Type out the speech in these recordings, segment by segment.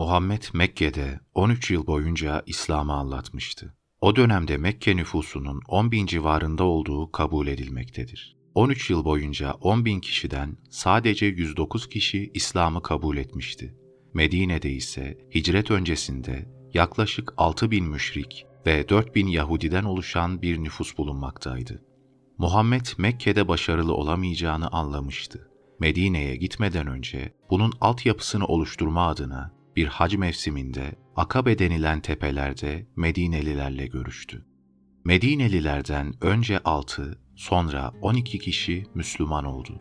Muhammed Mekke'de 13 yıl boyunca İslam'ı anlatmıştı. O dönemde Mekke nüfusunun 10 bin civarında olduğu kabul edilmektedir. 13 yıl boyunca 10 bin kişiden sadece 109 kişi İslam'ı kabul etmişti. Medine'de ise hicret öncesinde yaklaşık 6 bin müşrik ve 4 bin Yahudiden oluşan bir nüfus bulunmaktaydı. Muhammed Mekke'de başarılı olamayacağını anlamıştı. Medine'ye gitmeden önce bunun altyapısını oluşturma adına bir hac mevsiminde Akabe denilen tepelerde Medinelilerle görüştü. Medinelilerden önce 6, sonra 12 kişi Müslüman oldu.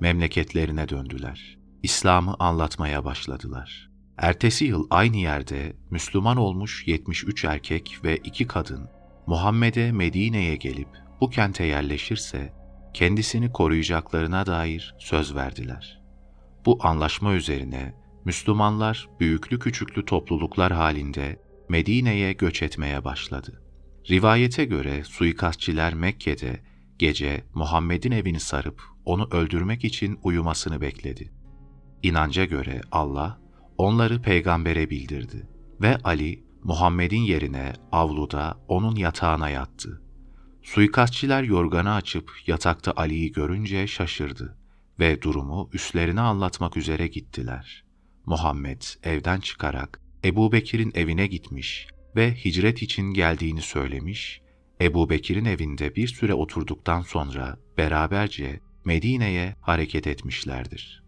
Memleketlerine döndüler. İslam'ı anlatmaya başladılar. Ertesi yıl aynı yerde Müslüman olmuş 73 erkek ve 2 kadın Muhammed'e Medine'ye gelip bu kente yerleşirse kendisini koruyacaklarına dair söz verdiler. Bu anlaşma üzerine Müslümanlar büyüklü küçüklü topluluklar halinde Medine'ye göç etmeye başladı. Rivayete göre suikastçiler Mekke'de gece Muhammed'in evini sarıp onu öldürmek için uyumasını bekledi. İnanca göre Allah onları peygambere bildirdi ve Ali Muhammed'in yerine avluda onun yatağına yattı. Suikastçiler yorganı açıp yatakta Ali'yi görünce şaşırdı ve durumu üstlerine anlatmak üzere gittiler. Muhammed evden çıkarak Ebu Bekir'in evine gitmiş ve hicret için geldiğini söylemiş, Ebu Bekir'in evinde bir süre oturduktan sonra beraberce Medine'ye hareket etmişlerdir.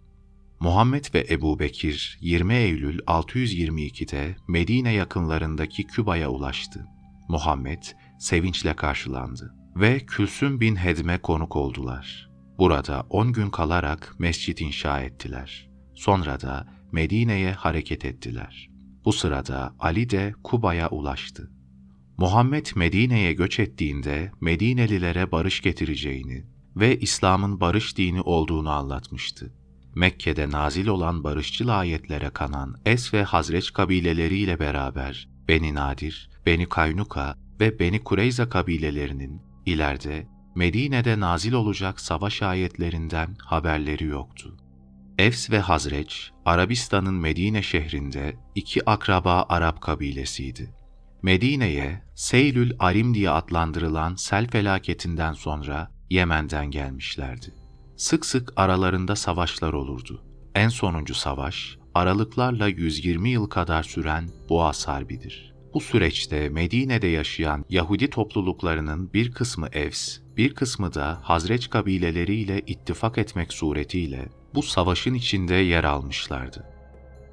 Muhammed ve Ebu Bekir 20 Eylül 622'de Medine yakınlarındaki Küba'ya ulaştı. Muhammed sevinçle karşılandı ve Külsüm bin Hedme konuk oldular. Burada 10 gün kalarak mescit inşa ettiler. Sonra da Medine'ye hareket ettiler. Bu sırada Ali de Kuba'ya ulaştı. Muhammed Medine'ye göç ettiğinde Medinelilere barış getireceğini ve İslam'ın barış dini olduğunu anlatmıştı. Mekke'de nazil olan barışçıl ayetlere kanan Es ve Hazreç kabileleriyle beraber Beni Nadir, Beni Kaynuka ve Beni Kureyza kabilelerinin ileride Medine'de nazil olacak savaş ayetlerinden haberleri yoktu. Evs ve Hazreç, Arabistan'ın Medine şehrinde iki akraba Arap kabilesiydi. Medine'ye Seylül Arim diye adlandırılan sel felaketinden sonra Yemen'den gelmişlerdi. Sık sık aralarında savaşlar olurdu. En sonuncu savaş, aralıklarla 120 yıl kadar süren Boğaz Harbi'dir. Bu süreçte Medine'de yaşayan Yahudi topluluklarının bir kısmı Evs, bir kısmı da Hazreç kabileleriyle ittifak etmek suretiyle bu savaşın içinde yer almışlardı.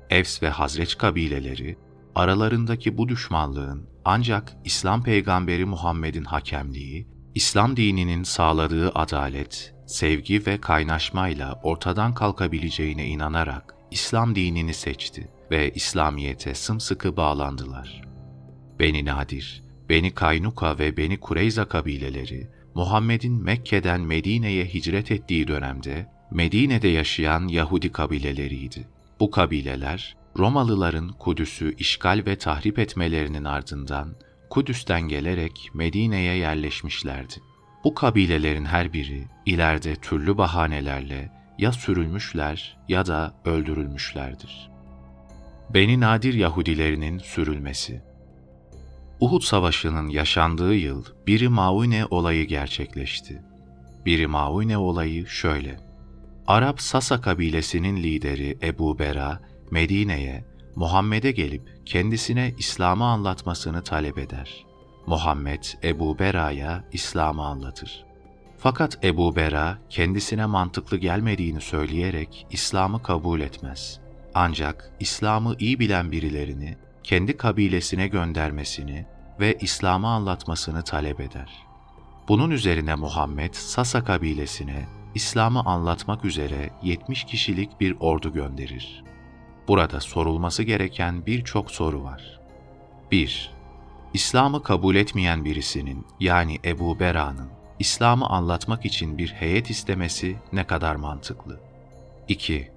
Evs ve Hazreç kabileleri aralarındaki bu düşmanlığın ancak İslam peygamberi Muhammed'in hakemliği, İslam dininin sağladığı adalet, sevgi ve kaynaşmayla ortadan kalkabileceğine inanarak İslam dinini seçti ve İslamiyete sımsıkı bağlandılar. Beni Nadir, Beni Kaynuka ve Beni Kureyza kabileleri Muhammed'in Mekke'den Medine'ye hicret ettiği dönemde Medine'de yaşayan Yahudi kabileleriydi. Bu kabileler Romalıların Kudüs'ü işgal ve tahrip etmelerinin ardından Kudüs'ten gelerek Medine'ye yerleşmişlerdi. Bu kabilelerin her biri ileride türlü bahanelerle ya sürülmüşler ya da öldürülmüşlerdir. Beni Nadir Yahudilerinin sürülmesi Uhud Savaşı'nın yaşandığı yıl Biri Maune olayı gerçekleşti. Biri Maune olayı şöyle. Arap Sasa kabilesinin lideri Ebu Bera, Medine'ye, Muhammed'e gelip kendisine İslam'ı anlatmasını talep eder. Muhammed, Ebu Bera'ya İslam'ı anlatır. Fakat Ebu Bera kendisine mantıklı gelmediğini söyleyerek İslam'ı kabul etmez. Ancak İslam'ı iyi bilen birilerini kendi kabilesine göndermesini ve İslam'ı anlatmasını talep eder. Bunun üzerine Muhammed Sasa kabilesine İslam'ı anlatmak üzere 70 kişilik bir ordu gönderir. Burada sorulması gereken birçok soru var. 1. İslam'ı kabul etmeyen birisinin yani Ebu Bera'nın İslam'ı anlatmak için bir heyet istemesi ne kadar mantıklı? 2.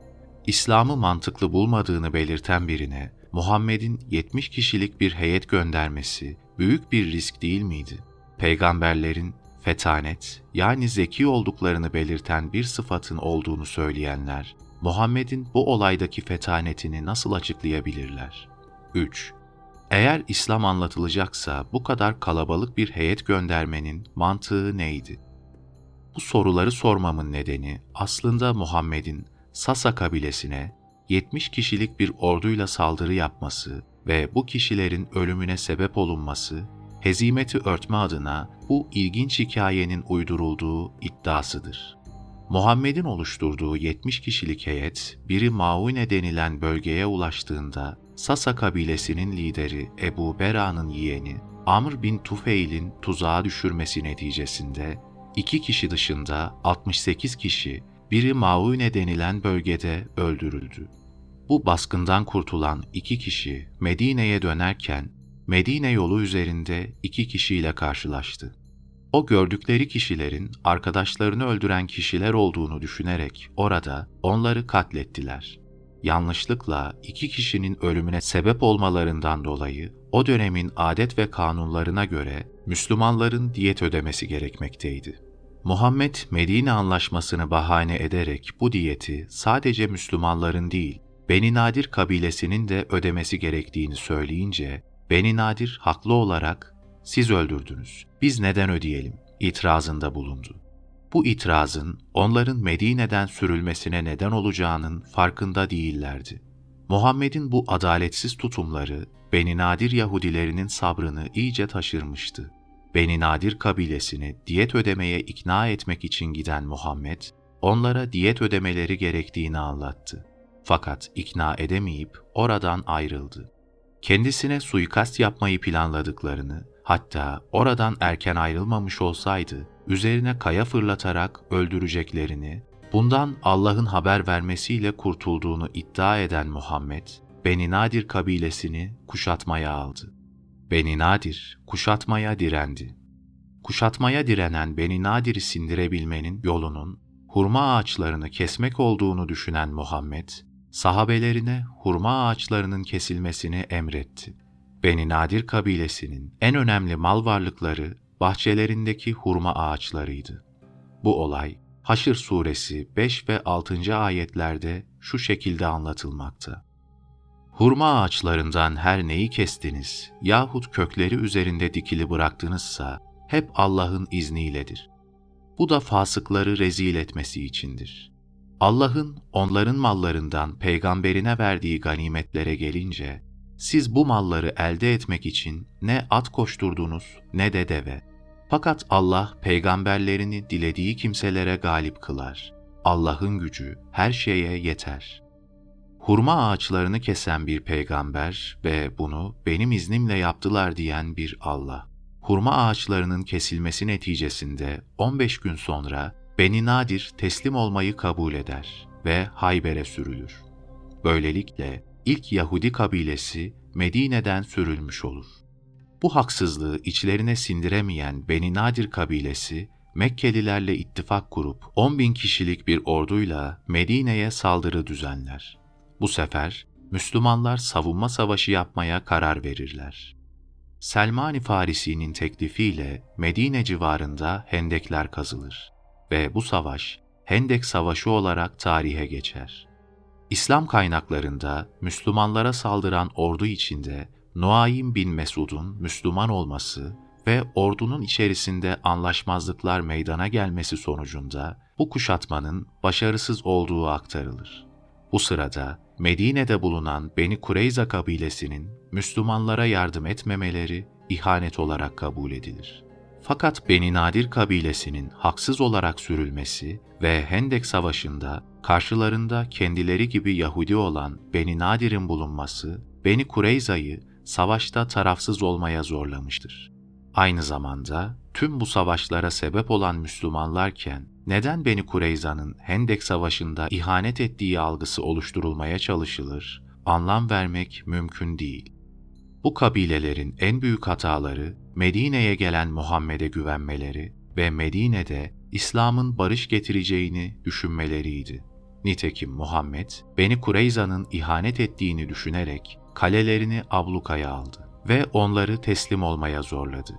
İslam'ı mantıklı bulmadığını belirten birine Muhammed'in 70 kişilik bir heyet göndermesi büyük bir risk değil miydi? Peygamberlerin fetanet yani zeki olduklarını belirten bir sıfatın olduğunu söyleyenler Muhammed'in bu olaydaki fetanetini nasıl açıklayabilirler? 3. Eğer İslam anlatılacaksa bu kadar kalabalık bir heyet göndermenin mantığı neydi? Bu soruları sormamın nedeni aslında Muhammed'in Sasa kabilesine 70 kişilik bir orduyla saldırı yapması ve bu kişilerin ölümüne sebep olunması, hezimeti örtme adına bu ilginç hikayenin uydurulduğu iddiasıdır. Muhammed'in oluşturduğu 70 kişilik heyet, biri Maune denilen bölgeye ulaştığında Sasa kabilesinin lideri Ebu Bera'nın yeğeni Amr bin Tufeil'in tuzağa düşürmesi neticesinde iki kişi dışında 68 kişi biri Maune denilen bölgede öldürüldü. Bu baskından kurtulan iki kişi Medine'ye dönerken Medine yolu üzerinde iki kişiyle karşılaştı. O gördükleri kişilerin arkadaşlarını öldüren kişiler olduğunu düşünerek orada onları katlettiler. Yanlışlıkla iki kişinin ölümüne sebep olmalarından dolayı o dönemin adet ve kanunlarına göre Müslümanların diyet ödemesi gerekmekteydi. Muhammed Medine Anlaşması'nı bahane ederek bu diyeti sadece Müslümanların değil, Beni Nadir kabilesinin de ödemesi gerektiğini söyleyince, Beni Nadir haklı olarak siz öldürdünüz, biz neden ödeyelim itirazında bulundu. Bu itirazın onların Medine'den sürülmesine neden olacağının farkında değillerdi. Muhammed'in bu adaletsiz tutumları Beni Nadir Yahudilerinin sabrını iyice taşırmıştı. Beni Nadir kabilesini diyet ödemeye ikna etmek için giden Muhammed, onlara diyet ödemeleri gerektiğini anlattı. Fakat ikna edemeyip oradan ayrıldı. Kendisine suikast yapmayı planladıklarını, hatta oradan erken ayrılmamış olsaydı, üzerine kaya fırlatarak öldüreceklerini, bundan Allah'ın haber vermesiyle kurtulduğunu iddia eden Muhammed, Beni Nadir kabilesini kuşatmaya aldı. Beni Nadir kuşatmaya direndi. Kuşatmaya direnen Beni Nadir'i sindirebilmenin yolunun hurma ağaçlarını kesmek olduğunu düşünen Muhammed, sahabelerine hurma ağaçlarının kesilmesini emretti. Beni Nadir kabilesinin en önemli mal varlıkları bahçelerindeki hurma ağaçlarıydı. Bu olay Haşr suresi 5 ve 6. ayetlerde şu şekilde anlatılmakta. Hurma ağaçlarından her neyi kestiniz yahut kökleri üzerinde dikili bıraktınızsa hep Allah'ın izniyledir. Bu da fasıkları rezil etmesi içindir. Allah'ın onların mallarından peygamberine verdiği ganimetlere gelince, siz bu malları elde etmek için ne at koşturdunuz ne de deve. Fakat Allah peygamberlerini dilediği kimselere galip kılar. Allah'ın gücü her şeye yeter. Hurma ağaçlarını kesen bir peygamber ve bunu benim iznimle yaptılar diyen bir Allah. Hurma ağaçlarının kesilmesi neticesinde 15 gün sonra Beni Nadir teslim olmayı kabul eder ve Hayber'e sürülür. Böylelikle ilk Yahudi kabilesi Medine'den sürülmüş olur. Bu haksızlığı içlerine sindiremeyen Beni Nadir kabilesi Mekkelilerle ittifak kurup 10 bin kişilik bir orduyla Medine'ye saldırı düzenler. Bu sefer Müslümanlar savunma savaşı yapmaya karar verirler. Selmani Farisi'nin teklifiyle Medine civarında hendekler kazılır ve bu savaş Hendek Savaşı olarak tarihe geçer. İslam kaynaklarında Müslümanlara saldıran ordu içinde Nuaym bin Mesud'un Müslüman olması ve ordunun içerisinde anlaşmazlıklar meydana gelmesi sonucunda bu kuşatmanın başarısız olduğu aktarılır. Bu sırada Medine'de bulunan Beni Kureyza kabilesinin Müslümanlara yardım etmemeleri ihanet olarak kabul edilir. Fakat Beni Nadir kabilesinin haksız olarak sürülmesi ve Hendek Savaşı'nda karşılarında kendileri gibi Yahudi olan Beni Nadir'in bulunması, Beni Kureyza'yı savaşta tarafsız olmaya zorlamıştır. Aynı zamanda tüm bu savaşlara sebep olan Müslümanlarken neden Beni Kureyza'nın Hendek Savaşı'nda ihanet ettiği algısı oluşturulmaya çalışılır, anlam vermek mümkün değil. Bu kabilelerin en büyük hataları Medine'ye gelen Muhammed'e güvenmeleri ve Medine'de İslam'ın barış getireceğini düşünmeleriydi. Nitekim Muhammed, Beni Kureyza'nın ihanet ettiğini düşünerek kalelerini ablukaya aldı ve onları teslim olmaya zorladı.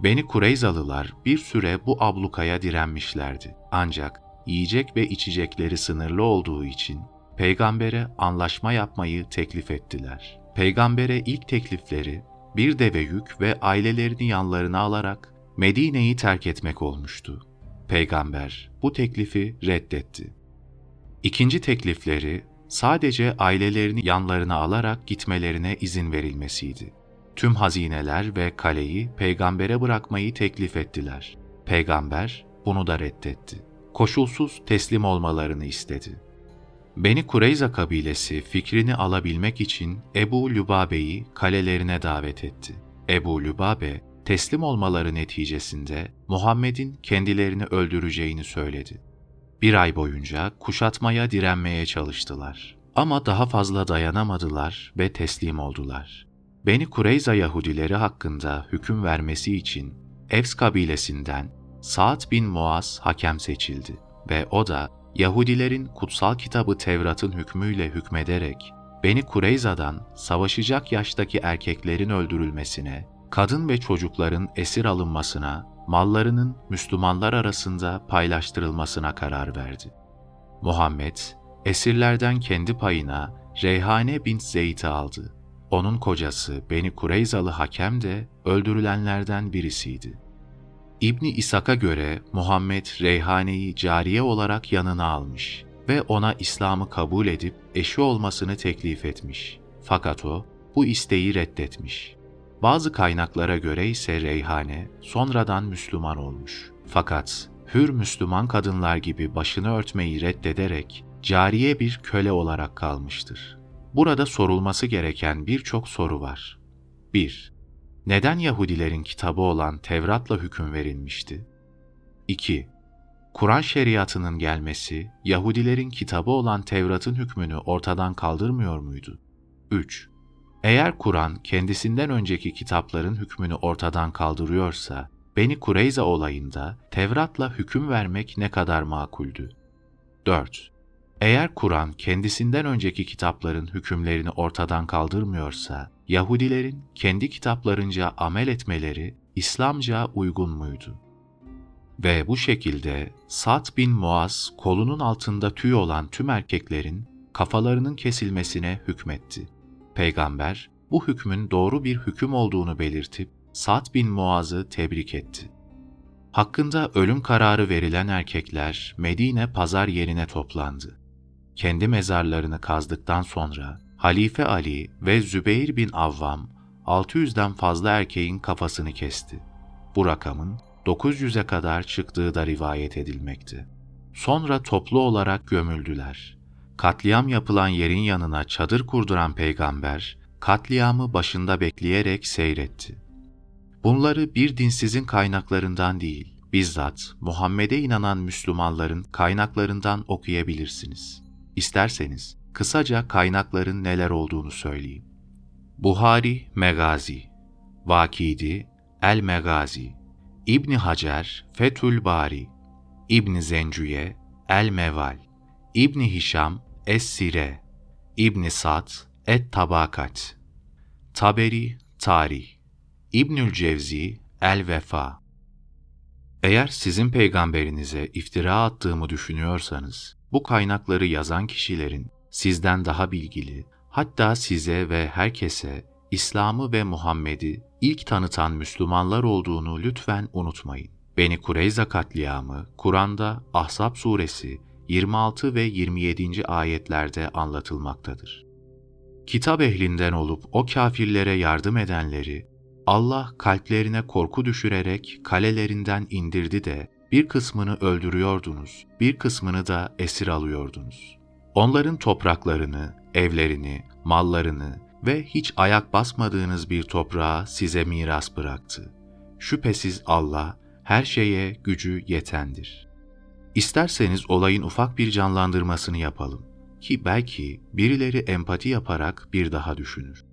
Beni Kureyzalılar bir süre bu ablukaya direnmişlerdi. Ancak yiyecek ve içecekleri sınırlı olduğu için peygambere anlaşma yapmayı teklif ettiler. Peygambere ilk teklifleri bir deve yük ve ailelerini yanlarına alarak Medine'yi terk etmek olmuştu. Peygamber bu teklifi reddetti. İkinci teklifleri sadece ailelerini yanlarına alarak gitmelerine izin verilmesiydi. Tüm hazineler ve kaleyi peygambere bırakmayı teklif ettiler. Peygamber bunu da reddetti. Koşulsuz teslim olmalarını istedi. Beni Kureyza kabilesi fikrini alabilmek için Ebu Lübabe'yi kalelerine davet etti. Ebu Lübabe, teslim olmaları neticesinde Muhammed'in kendilerini öldüreceğini söyledi. Bir ay boyunca kuşatmaya direnmeye çalıştılar. Ama daha fazla dayanamadılar ve teslim oldular. Beni Kureyza Yahudileri hakkında hüküm vermesi için Evs kabilesinden Sa'd bin Muaz hakem seçildi ve o da Yahudilerin kutsal kitabı Tevrat'ın hükmüyle hükmederek Beni Kureyza'dan savaşacak yaştaki erkeklerin öldürülmesine, kadın ve çocukların esir alınmasına, mallarının Müslümanlar arasında paylaştırılmasına karar verdi. Muhammed, esirlerden kendi payına Reyhane bin Zeyd'i aldı. Onun kocası Beni Kureyzalı hakem de öldürülenlerden birisiydi. İbni İshak'a göre Muhammed Reyhane'yi cariye olarak yanına almış ve ona İslam'ı kabul edip eşi olmasını teklif etmiş. Fakat o bu isteği reddetmiş. Bazı kaynaklara göre ise Reyhane sonradan Müslüman olmuş. Fakat hür Müslüman kadınlar gibi başını örtmeyi reddederek cariye bir köle olarak kalmıştır. Burada sorulması gereken birçok soru var. 1. Neden Yahudilerin kitabı olan Tevrat'la hüküm verilmişti? 2. Kur'an şeriatının gelmesi Yahudilerin kitabı olan Tevrat'ın hükmünü ortadan kaldırmıyor muydu? 3. Eğer Kur'an kendisinden önceki kitapların hükmünü ortadan kaldırıyorsa, Beni Kureyza olayında Tevrat'la hüküm vermek ne kadar makuldü? 4. Eğer Kur'an kendisinden önceki kitapların hükümlerini ortadan kaldırmıyorsa, Yahudilerin kendi kitaplarınca amel etmeleri İslamca uygun muydu? Ve bu şekilde Sa'd bin Muaz kolunun altında tüy olan tüm erkeklerin kafalarının kesilmesine hükmetti. Peygamber bu hükmün doğru bir hüküm olduğunu belirtip Sa'd bin Muaz'ı tebrik etti. Hakkında ölüm kararı verilen erkekler Medine pazar yerine toplandı. Kendi mezarlarını kazdıktan sonra Halife Ali ve Zübeyir bin Avvam 600'den fazla erkeğin kafasını kesti. Bu rakamın 900'e kadar çıktığı da rivayet edilmekte. Sonra toplu olarak gömüldüler. Katliam yapılan yerin yanına çadır kurduran peygamber, katliamı başında bekleyerek seyretti. Bunları bir dinsizin kaynaklarından değil, bizzat Muhammed'e inanan Müslümanların kaynaklarından okuyabilirsiniz. İsterseniz kısaca kaynakların neler olduğunu söyleyeyim. Buhari Megazi, Vakidi El Megazi, İbni Hacer Fethül Bari, İbni Zencüye El Meval, İbni Hişam Es-Sire, İbni Sad Et Tabakat, Taberi Tarih, İbnül Cevzi El Vefa. Eğer sizin peygamberinize iftira attığımı düşünüyorsanız, bu kaynakları yazan kişilerin sizden daha bilgili, hatta size ve herkese İslam'ı ve Muhammed'i ilk tanıtan Müslümanlar olduğunu lütfen unutmayın. Beni Kureyza katliamı Kur'an'da Ahzab suresi 26 ve 27. ayetlerde anlatılmaktadır. Kitap ehlinden olup o kafirlere yardım edenleri Allah kalplerine korku düşürerek kalelerinden indirdi de bir kısmını öldürüyordunuz, bir kısmını da esir alıyordunuz. Onların topraklarını, evlerini, mallarını ve hiç ayak basmadığınız bir toprağa size miras bıraktı. Şüphesiz Allah her şeye gücü yetendir. İsterseniz olayın ufak bir canlandırmasını yapalım ki belki birileri empati yaparak bir daha düşünür.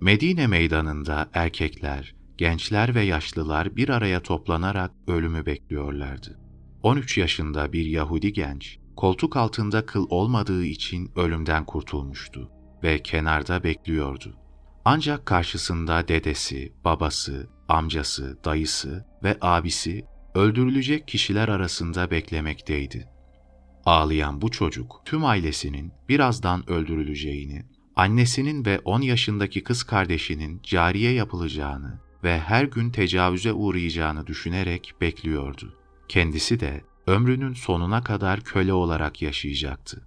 Medine meydanında erkekler, gençler ve yaşlılar bir araya toplanarak ölümü bekliyorlardı. 13 yaşında bir Yahudi genç, koltuk altında kıl olmadığı için ölümden kurtulmuştu ve kenarda bekliyordu. Ancak karşısında dedesi, babası, amcası, dayısı ve abisi öldürülecek kişiler arasında beklemekteydi. Ağlayan bu çocuk tüm ailesinin birazdan öldürüleceğini, annesinin ve 10 yaşındaki kız kardeşinin cariye yapılacağını ve her gün tecavüze uğrayacağını düşünerek bekliyordu. Kendisi de ömrünün sonuna kadar köle olarak yaşayacaktı.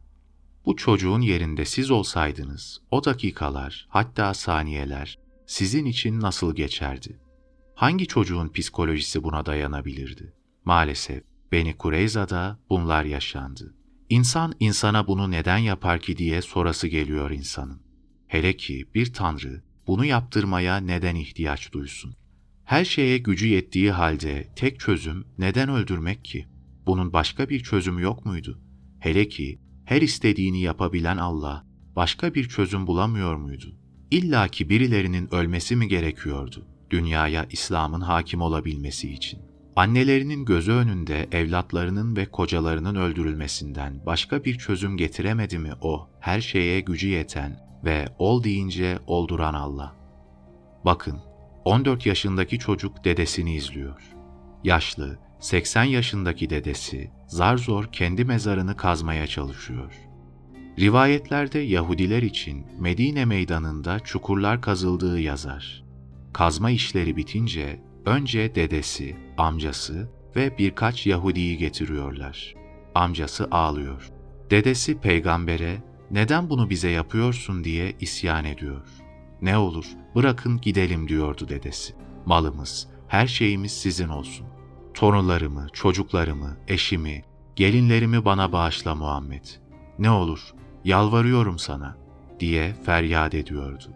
Bu çocuğun yerinde siz olsaydınız, o dakikalar, hatta saniyeler sizin için nasıl geçerdi? Hangi çocuğun psikolojisi buna dayanabilirdi? Maalesef Beni Kureyza'da bunlar yaşandı. İnsan insana bunu neden yapar ki diye sorası geliyor insanın. Hele ki bir tanrı bunu yaptırmaya neden ihtiyaç duysun? Her şeye gücü yettiği halde tek çözüm neden öldürmek ki? Bunun başka bir çözümü yok muydu? Hele ki her istediğini yapabilen Allah başka bir çözüm bulamıyor muydu? İlla ki birilerinin ölmesi mi gerekiyordu dünyaya İslam'ın hakim olabilmesi için? Annelerinin gözü önünde evlatlarının ve kocalarının öldürülmesinden başka bir çözüm getiremedi mi o, her şeye gücü yeten ve ol deyince olduran Allah? Bakın, 14 yaşındaki çocuk dedesini izliyor. Yaşlı, 80 yaşındaki dedesi zar zor kendi mezarını kazmaya çalışıyor. Rivayetlerde Yahudiler için Medine meydanında çukurlar kazıldığı yazar. Kazma işleri bitince önce dedesi, amcası ve birkaç Yahudiyi getiriyorlar. Amcası ağlıyor. Dedesi peygambere neden bunu bize yapıyorsun diye isyan ediyor. Ne olur bırakın gidelim diyordu dedesi. Malımız, her şeyimiz sizin olsun. Torunlarımı, çocuklarımı, eşimi, gelinlerimi bana bağışla Muhammed. Ne olur, yalvarıyorum sana, diye feryat ediyordu.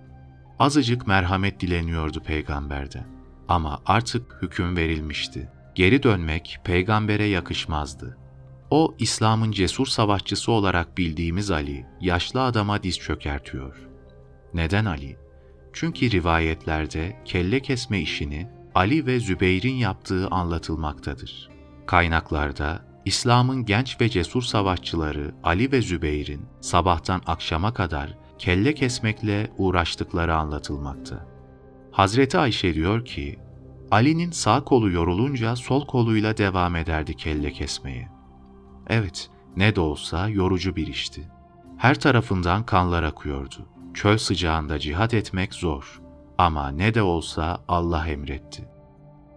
Azıcık merhamet dileniyordu peygamberden. Ama artık hüküm verilmişti. Geri dönmek peygambere yakışmazdı. O, İslam'ın cesur savaşçısı olarak bildiğimiz Ali, yaşlı adama diz çökertiyor. Neden Ali? Çünkü rivayetlerde kelle kesme işini Ali ve Zübeyir'in yaptığı anlatılmaktadır. Kaynaklarda İslam'ın genç ve cesur savaşçıları Ali ve Zübeyir'in sabahtan akşama kadar kelle kesmekle uğraştıkları anlatılmakta. Hazreti Ayşe diyor ki, Ali'nin sağ kolu yorulunca sol koluyla devam ederdi kelle kesmeye. Evet, ne de olsa yorucu bir işti. Her tarafından kanlar akıyordu. Çöl sıcağında cihat etmek zor ama ne de olsa Allah emretti.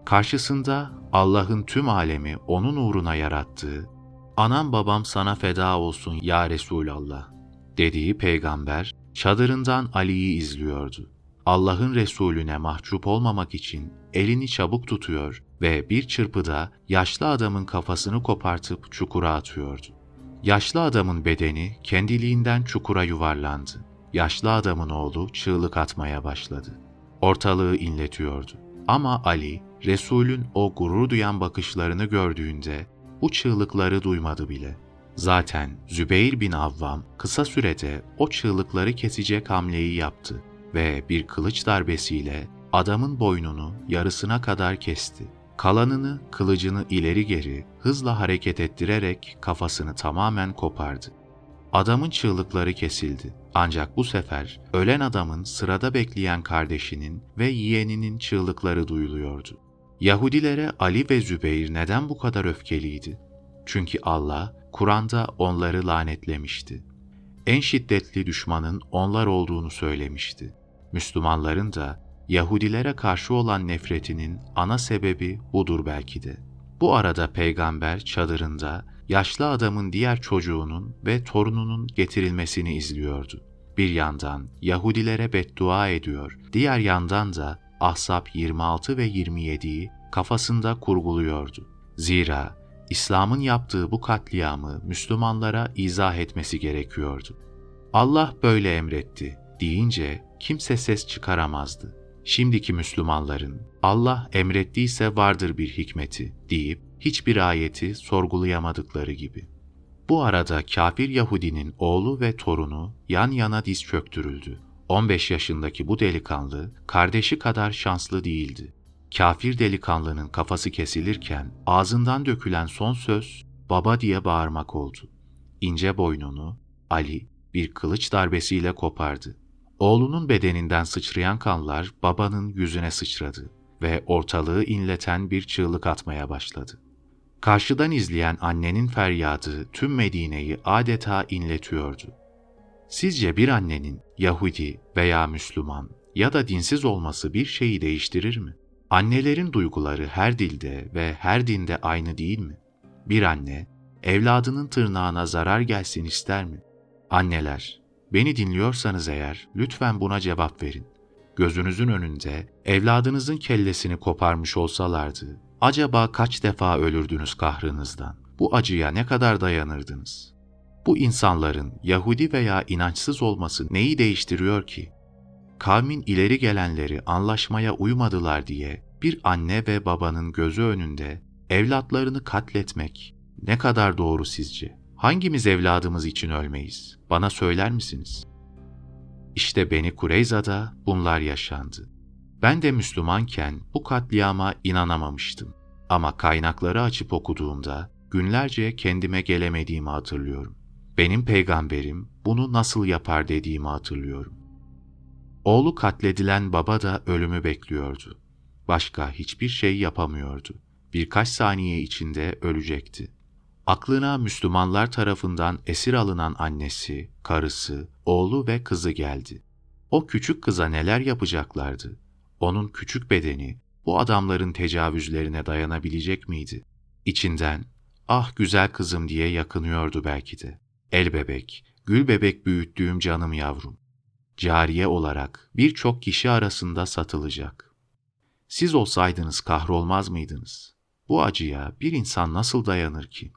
Karşısında Allah'ın tüm alemi onun uğruna yarattığı, anam babam sana feda olsun ya Resulallah dediği peygamber çadırından Ali'yi izliyordu. Allah'ın Resulüne mahcup olmamak için elini çabuk tutuyor ve bir çırpıda yaşlı adamın kafasını kopartıp çukura atıyordu. Yaşlı adamın bedeni kendiliğinden çukura yuvarlandı. Yaşlı adamın oğlu çığlık atmaya başladı. Ortalığı inletiyordu. Ama Ali, Resul'ün o gurur duyan bakışlarını gördüğünde bu çığlıkları duymadı bile. Zaten Zübeyir bin Avvam kısa sürede o çığlıkları kesecek hamleyi yaptı ve bir kılıç darbesiyle adamın boynunu yarısına kadar kesti. Kalanını kılıcını ileri geri hızla hareket ettirerek kafasını tamamen kopardı. Adamın çığlıkları kesildi. Ancak bu sefer ölen adamın sırada bekleyen kardeşinin ve yeğeninin çığlıkları duyuluyordu. Yahudilere Ali ve Zübeyir neden bu kadar öfkeliydi? Çünkü Allah Kur'an'da onları lanetlemişti. En şiddetli düşmanın onlar olduğunu söylemişti. Müslümanların da Yahudilere karşı olan nefretinin ana sebebi budur belki de. Bu arada peygamber çadırında yaşlı adamın diğer çocuğunun ve torununun getirilmesini izliyordu. Bir yandan Yahudilere beddua ediyor, diğer yandan da Ahzab 26 ve 27'yi kafasında kurguluyordu. Zira İslam'ın yaptığı bu katliamı Müslümanlara izah etmesi gerekiyordu. Allah böyle emretti deyince kimse ses çıkaramazdı. Şimdiki Müslümanların Allah emrettiyse vardır bir hikmeti deyip hiçbir ayeti sorgulayamadıkları gibi. Bu arada kafir Yahudinin oğlu ve torunu yan yana diz çöktürüldü. 15 yaşındaki bu delikanlı kardeşi kadar şanslı değildi. Kafir delikanlının kafası kesilirken ağzından dökülen son söz baba diye bağırmak oldu. İnce boynunu Ali bir kılıç darbesiyle kopardı. Oğlunun bedeninden sıçrayan kanlar babanın yüzüne sıçradı ve ortalığı inleten bir çığlık atmaya başladı. Karşıdan izleyen annenin feryadı tüm Medine'yi adeta inletiyordu. Sizce bir annenin Yahudi veya Müslüman ya da dinsiz olması bir şeyi değiştirir mi? Annelerin duyguları her dilde ve her dinde aynı değil mi? Bir anne evladının tırnağına zarar gelsin ister mi? Anneler, beni dinliyorsanız eğer lütfen buna cevap verin. Gözünüzün önünde evladınızın kellesini koparmış olsalardı, acaba kaç defa ölürdünüz kahrınızdan? Bu acıya ne kadar dayanırdınız? Bu insanların Yahudi veya inançsız olması neyi değiştiriyor ki? Kavmin ileri gelenleri anlaşmaya uymadılar diye bir anne ve babanın gözü önünde evlatlarını katletmek ne kadar doğru sizce? Hangimiz evladımız için ölmeyiz? Bana söyler misiniz? İşte Beni Kureyza'da bunlar yaşandı. Ben de Müslümanken bu katliama inanamamıştım. Ama kaynakları açıp okuduğumda günlerce kendime gelemediğimi hatırlıyorum. Benim peygamberim bunu nasıl yapar dediğimi hatırlıyorum. Oğlu katledilen baba da ölümü bekliyordu. Başka hiçbir şey yapamıyordu. Birkaç saniye içinde ölecekti. Aklına Müslümanlar tarafından esir alınan annesi, karısı, oğlu ve kızı geldi. O küçük kıza neler yapacaklardı? Onun küçük bedeni bu adamların tecavüzlerine dayanabilecek miydi? İçinden ah güzel kızım diye yakınıyordu belki de. El bebek, gül bebek büyüttüğüm canım yavrum. Cariye olarak birçok kişi arasında satılacak. Siz olsaydınız kahrolmaz mıydınız? Bu acıya bir insan nasıl dayanır ki?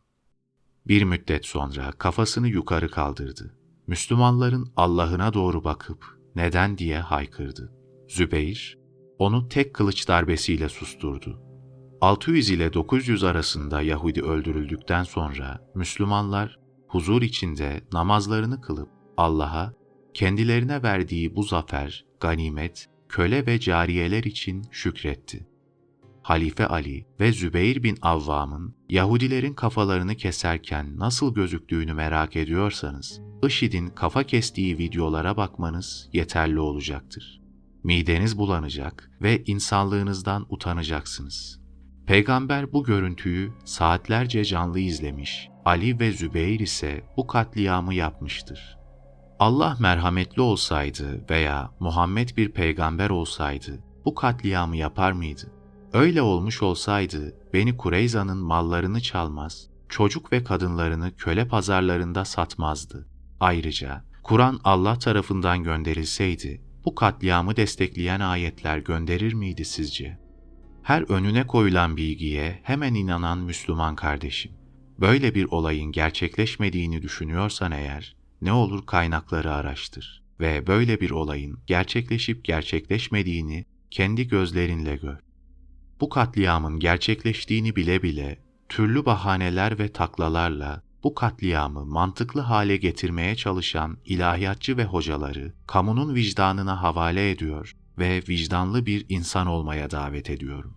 Bir müddet sonra kafasını yukarı kaldırdı. Müslümanların Allah'ına doğru bakıp neden diye haykırdı. Zübeyir onu tek kılıç darbesiyle susturdu. 600 ile 900 arasında Yahudi öldürüldükten sonra Müslümanlar huzur içinde namazlarını kılıp Allah'a kendilerine verdiği bu zafer, ganimet, köle ve cariyeler için şükretti. Halife Ali ve Zübeyir bin Avvam'ın Yahudilerin kafalarını keserken nasıl gözüktüğünü merak ediyorsanız, IŞİD'in kafa kestiği videolara bakmanız yeterli olacaktır. Mideniz bulanacak ve insanlığınızdan utanacaksınız. Peygamber bu görüntüyü saatlerce canlı izlemiş, Ali ve Zübeyir ise bu katliamı yapmıştır. Allah merhametli olsaydı veya Muhammed bir peygamber olsaydı bu katliamı yapar mıydı? Öyle olmuş olsaydı Beni Kureyza'nın mallarını çalmaz, çocuk ve kadınlarını köle pazarlarında satmazdı. Ayrıca Kur'an Allah tarafından gönderilseydi bu katliamı destekleyen ayetler gönderir miydi sizce? Her önüne koyulan bilgiye hemen inanan Müslüman kardeşim. Böyle bir olayın gerçekleşmediğini düşünüyorsan eğer, ne olur kaynakları araştır ve böyle bir olayın gerçekleşip gerçekleşmediğini kendi gözlerinle gör. Bu katliamın gerçekleştiğini bile bile türlü bahaneler ve taklalarla bu katliamı mantıklı hale getirmeye çalışan ilahiyatçı ve hocaları kamunun vicdanına havale ediyor ve vicdanlı bir insan olmaya davet ediyorum.